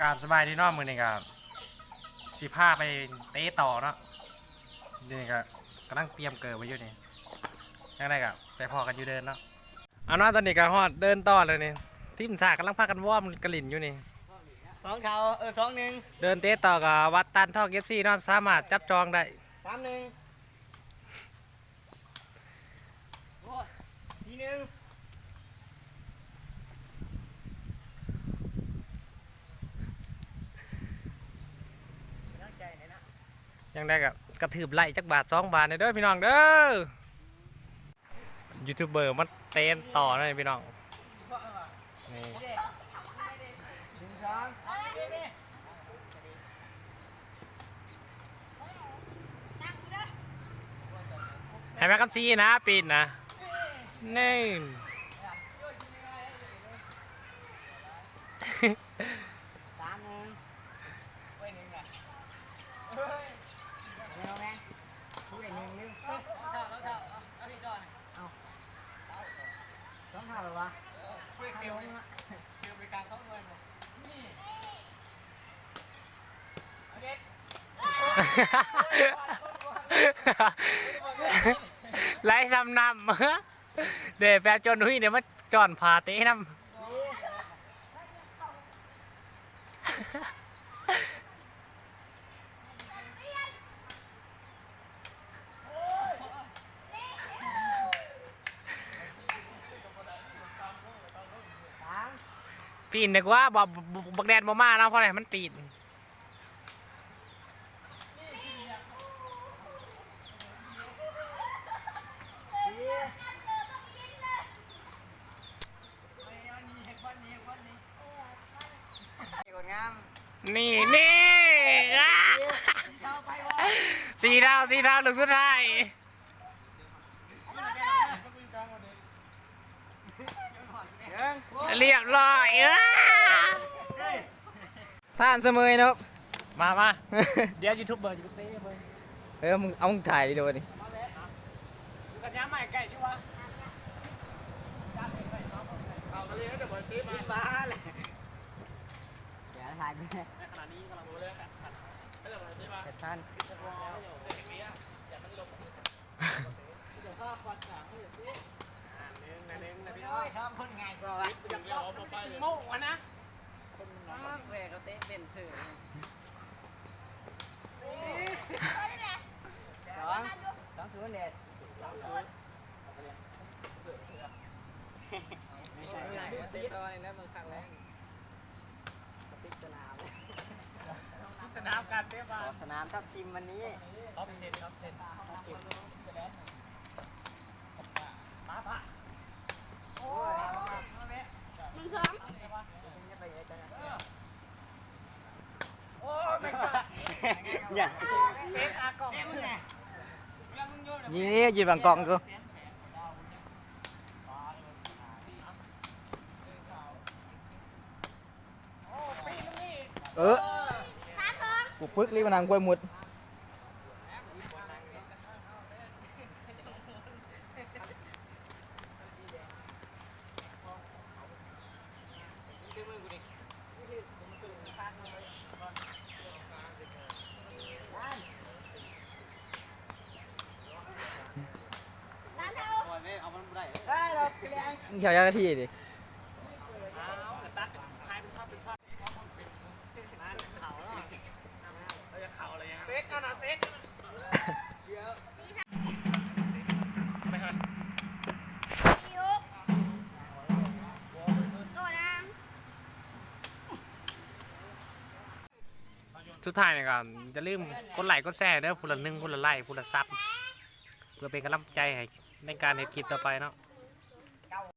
กราบสบายดีเนาะมือนี่กับสีผ้าไปเตะต่อเนาะนี่ก็กำลังเตรียมเกิดไว้อยู่นี่ยังไงกับไปพอกันอยู่เดินเนาะเอาเนาะตอนนี้ก็ฮอดเดินต่อเลยนี่ทีมสากกำลังพากันวอร์มกระหลินอยู่นี่สองเท้าเออสองหนึ่งเดินเตะต่อกับวัดตันท่อเก็บซี่เนาะสามารถจับจองได้สามหนึ่งโอ้ยทีหนึ่งตั้งใจหน่อยนะ ยังได้กับกระถืบไหลจักบาทสองบาทเด้อพี่น้องเด้อยูทูบเบอร์มาเต้นต่อหน่อยพี่น้องนี่หนึ่งสองให้แม่คำซีนะปีนนะนี่ สามหนึ่งเว้ยหนึ่งอะเฮ้ยเอาแม่ชูได้หนึ่งหนึ่งเฮ้ยเท่าเท่าเอาเอาพี่ต่อหน่อยเอา สองเท่าเหรอวะเฮ้ยเดียวนี่เดียวไปกลางเขาด้วยหมดนี่เอาเด็ดไล่ซำนำเดี๋ยวแฟนจนหุยเดี๋ยวมาจอนพาเต้นำ ปีนเดีกว่าบอกบักแดนบ่มาแล้วเพราะอะไรมันปีนนี่นี่อะเข้าสีดาวสีดาวหนึ่งสุดท้าย หนึ่ง เรียบร้อยเอ้อท่านเสมอนะครับ มามา เดี๋ยวยูทูบเบอร์จะเต้เบอร์เออมึงเอามึงถ่ายดิโดดิกันย้ำใหม่ไก่ที่วะเอาไปเลยเดี๋ยวผมซื้อมาบ้าเลยเดี๋ยวถ่ายไปในขณะนี้กำลังรู้เลยครับให้เราซื้อมาเสร็จท่านโอ้ย ชอบคนง่ายกว่าโม่วะนะเวกเขาเตะเป็นสื่อสองสองศูนย์เด็ดสองศูนย์ไม่ใช่ไม่ใช่เตะตัวนี่นะมึงครั้งแรกติ๊กสนามสนามการเตะบอลสนามทับทิมวันนี้ท็อปเทนท็อปเทนมาปะโอ้ยหนึ่งสองมาอย่ะ อากองนี่นี่ยืนบังกองกูเออสามสองกูพึกรีบมานางกล้วยมุด สามเท่า มึงเขียวยากะทีดิ ตัดท้ายเป็นช็อตเป็นช็อตมาเข่าแล้วเราจะเข่าอะไรยังเซ็ตเอาหน่ะเซ็ตไม่ทันสี่หกตัวน้สุดท้ายเนี่ยก็จะลืมกดไลค์กดแชร์เด้อผู้ละหนึ่งผู้ละไลค์ผู้ละซับเพื่อเป็นกำลังใจให้ในการเฮ็ดคลิปต่อไปเนาะ